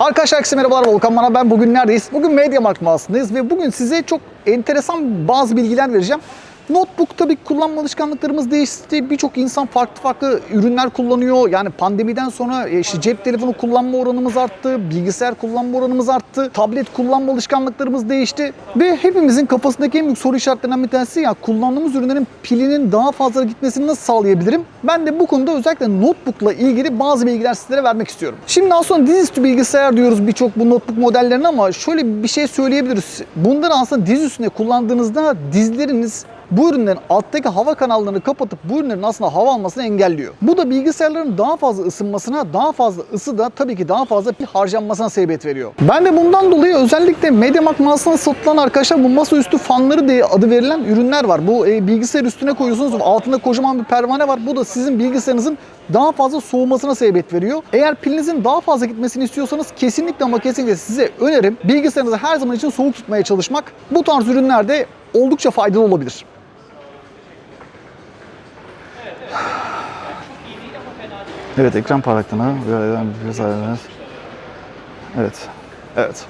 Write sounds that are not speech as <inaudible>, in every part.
Arkadaşlar herkese merhabalar Volkan bana ben bugün neredeyiz? Bugün Mediamarkt mağazasındayız ve bugün size çok enteresan bazı bilgiler vereceğim. Notebook tabii kullanma alışkanlıklarımız değişti. Birçok insan farklı farklı ürünler kullanıyor. Yani pandemiden sonra e, işte cep telefonu kullanma oranımız arttı, bilgisayar kullanma oranımız arttı, tablet kullanma alışkanlıklarımız değişti. Ve hepimizin kafasındaki en büyük soru işaretlerinden bir tanesi ya kullandığımız ürünlerin pilinin daha fazla gitmesini nasıl sağlayabilirim? Ben de bu konuda özellikle notebookla ilgili bazı bilgiler sizlere vermek istiyorum. Şimdi aslında dizüstü bilgisayar diyoruz birçok bu notebook modellerine ama şöyle bir şey söyleyebiliriz. Bunları aslında diz üstüne kullandığınızda dizleriniz bu ürünlerin alttaki hava kanallarını kapatıp bu ürünlerin aslında hava almasını engelliyor. Bu da bilgisayarların daha fazla ısınmasına, daha fazla ısı da tabii ki daha fazla pil harcanmasına sebebiyet veriyor. Ben de bundan dolayı özellikle MediaMarkt mağazasında satılan arkadaşlar bu masaüstü fanları diye adı verilen ürünler var. Bu e, bilgisayar üstüne koyuyorsunuz altında kocaman bir pervane var. Bu da sizin bilgisayarınızın daha fazla soğumasına sebebiyet veriyor. Eğer pilinizin daha fazla gitmesini istiyorsanız kesinlikle ama kesinlikle size önerim bilgisayarınızı her zaman için soğuk tutmaya çalışmak. Bu tarz ürünlerde oldukça faydalı olabilir. Evet ekran parlaklığına. Evet. Evet.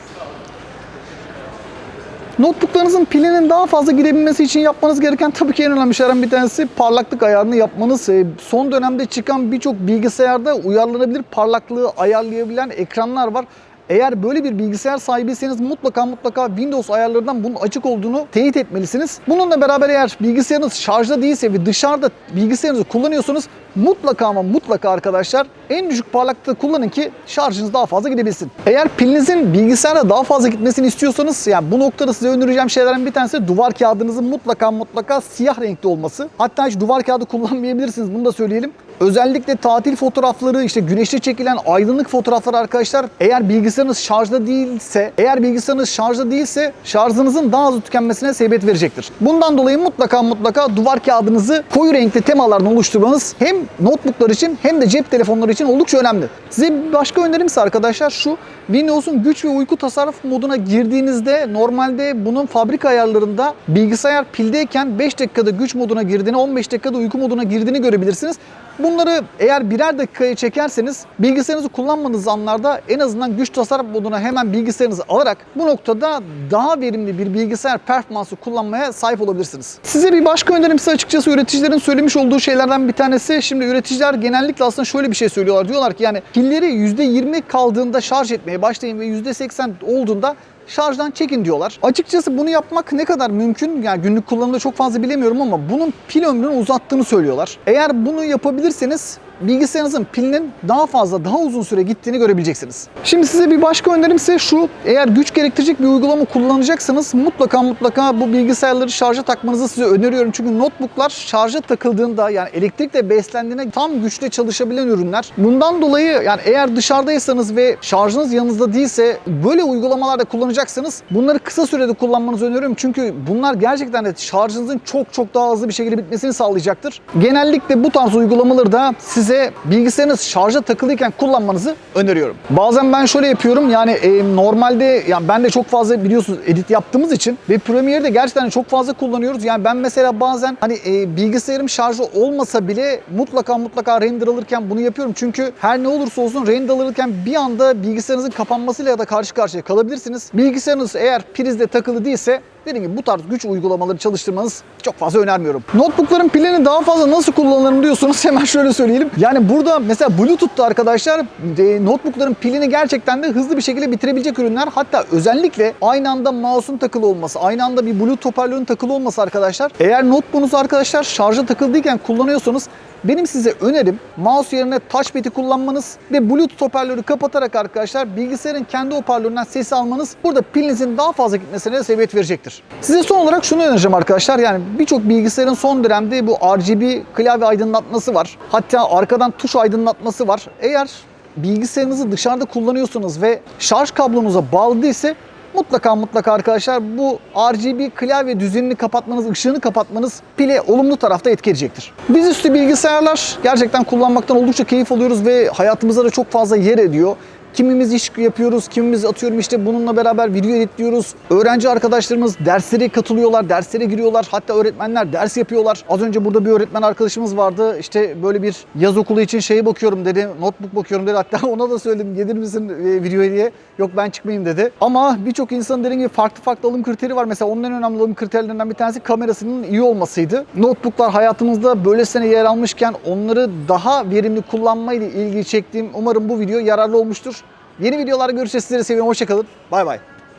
Notebooklarınızın pilinin daha fazla girebilmesi için yapmanız gereken tabii ki en önemli şeylerden bir tanesi parlaklık ayarını yapmanız. Ee, Son dönemde çıkan birçok bilgisayarda uyarlanabilir parlaklığı ayarlayabilen ekranlar var. Eğer böyle bir bilgisayar sahibiyseniz mutlaka mutlaka Windows ayarlarından bunun açık olduğunu teyit etmelisiniz. Bununla beraber eğer bilgisayarınız şarjda değilse ve dışarıda bilgisayarınızı kullanıyorsanız mutlaka ama mutlaka arkadaşlar en düşük parlaklıkta kullanın ki şarjınız daha fazla gidebilsin. Eğer pilinizin bilgisayara daha fazla gitmesini istiyorsanız yani bu noktada size önereceğim şeylerden bir tanesi duvar kağıdınızın mutlaka mutlaka siyah renkli olması. Hatta hiç duvar kağıdı kullanmayabilirsiniz bunu da söyleyelim. Özellikle tatil fotoğrafları, işte güneşte çekilen aydınlık fotoğraflar arkadaşlar eğer bilgisayarınız şarjda değilse, eğer bilgisayarınız şarjda değilse şarjınızın daha hızlı tükenmesine sebebiyet verecektir. Bundan dolayı mutlaka mutlaka duvar kağıdınızı koyu renkli temalardan oluşturmanız hem notebooklar için hem de cep telefonları için oldukça önemli. Size bir başka önerim ise arkadaşlar şu Windows'un güç ve uyku tasarruf moduna girdiğinizde normalde bunun fabrika ayarlarında bilgisayar pildeyken 5 dakikada güç moduna girdiğini 15 dakikada uyku moduna girdiğini görebilirsiniz. Bunları eğer birer dakikaya çekerseniz bilgisayarınızı kullanmadığınız anlarda en azından güç tasarruf moduna hemen bilgisayarınızı alarak bu noktada daha verimli bir bilgisayar performansı kullanmaya sahip olabilirsiniz. Size bir başka önerim ise açıkçası üreticilerin söylemiş olduğu şeylerden bir tanesi. Şimdi üreticiler genellikle aslında şöyle bir şey söylüyorlar. Diyorlar ki yani pilleri %20 kaldığında şarj etmeye başlayın ve %80 olduğunda şarjdan çekin diyorlar. Açıkçası bunu yapmak ne kadar mümkün? Yani günlük kullanımda çok fazla bilemiyorum ama bunun pil ömrünü uzattığını söylüyorlar. Eğer bunu yapabilirseniz bilgisayarınızın pilinin daha fazla, daha uzun süre gittiğini görebileceksiniz. Şimdi size bir başka önerim ise şu. Eğer güç gerektirecek bir uygulama kullanacaksanız mutlaka mutlaka bu bilgisayarları şarja takmanızı size öneriyorum. Çünkü notebooklar şarja takıldığında yani elektrikle beslendiğinde tam güçle çalışabilen ürünler. Bundan dolayı yani eğer dışarıdaysanız ve şarjınız yanınızda değilse böyle uygulamalarda kullanacaksanız bunları kısa sürede kullanmanızı öneriyorum. Çünkü bunlar gerçekten de şarjınızın çok çok daha hızlı bir şekilde bitmesini sağlayacaktır. Genellikle bu tarz uygulamaları da size bilgisayarınız şarja takılıyken kullanmanızı öneriyorum. Bazen ben şöyle yapıyorum yani e, normalde yani ben de çok fazla biliyorsunuz edit yaptığımız için ve Premiere'de de gerçekten çok fazla kullanıyoruz. Yani ben mesela bazen hani e, bilgisayarım şarjı olmasa bile mutlaka mutlaka render alırken bunu yapıyorum. Çünkü her ne olursa olsun render alırken bir anda bilgisayarınızın kapanmasıyla ya da karşı karşıya kalabilirsiniz. Bilgisayarınız eğer prizde takılı değilse Dediğim gibi bu tarz güç uygulamaları çalıştırmanız çok fazla önermiyorum. Notebookların pilini daha fazla nasıl kullanırım diyorsunuz hemen şöyle söyleyelim. Yani burada mesela Bluetooth'ta arkadaşlar e, notebookların pilini gerçekten de hızlı bir şekilde bitirebilecek ürünler. Hatta özellikle aynı anda mouse'un takılı olması, aynı anda bir Bluetooth hoparlörün takılı olması arkadaşlar. Eğer notebook'unuz arkadaşlar şarja takıldıyken kullanıyorsanız benim size önerim mouse yerine touchpad'i kullanmanız ve Bluetooth hoparlörü kapatarak arkadaşlar bilgisayarın kendi hoparlöründen sesi almanız burada pilinizin daha fazla gitmesine sebebiyet verecektir. Size son olarak şunu önereceğim arkadaşlar. Yani birçok bilgisayarın son dönemde bu RGB klavye aydınlatması var. Hatta arkadan tuş aydınlatması var. Eğer bilgisayarınızı dışarıda kullanıyorsunuz ve şarj kablonuza bağlı değilse mutlaka mutlaka arkadaşlar bu RGB klavye düzenini kapatmanız, ışığını kapatmanız pile olumlu tarafta etki edecektir. Dizüstü bilgisayarlar gerçekten kullanmaktan oldukça keyif alıyoruz ve hayatımızda da çok fazla yer ediyor. Kimimiz iş yapıyoruz, kimimiz atıyorum işte bununla beraber video editliyoruz. Öğrenci arkadaşlarımız derslere katılıyorlar, derslere giriyorlar. Hatta öğretmenler ders yapıyorlar. Az önce burada bir öğretmen arkadaşımız vardı. İşte böyle bir yaz okulu için şeye bakıyorum dedi. Notebook bakıyorum dedi. Hatta <laughs> ona da söyledim gelir misin e, videoya diye. Yok ben çıkmayayım dedi. Ama birçok insanın dediğim gibi farklı farklı alım kriteri var. Mesela onun en önemli alım kriterlerinden bir tanesi kamerasının iyi olmasıydı. Notebooklar hayatımızda böylesine yer almışken onları daha verimli kullanmayla ilgili çektiğim umarım bu video yararlı olmuştur. Yeni videolarda görüşeceğiz. Sizleri seviyorum. Hoşçakalın. Bay bay.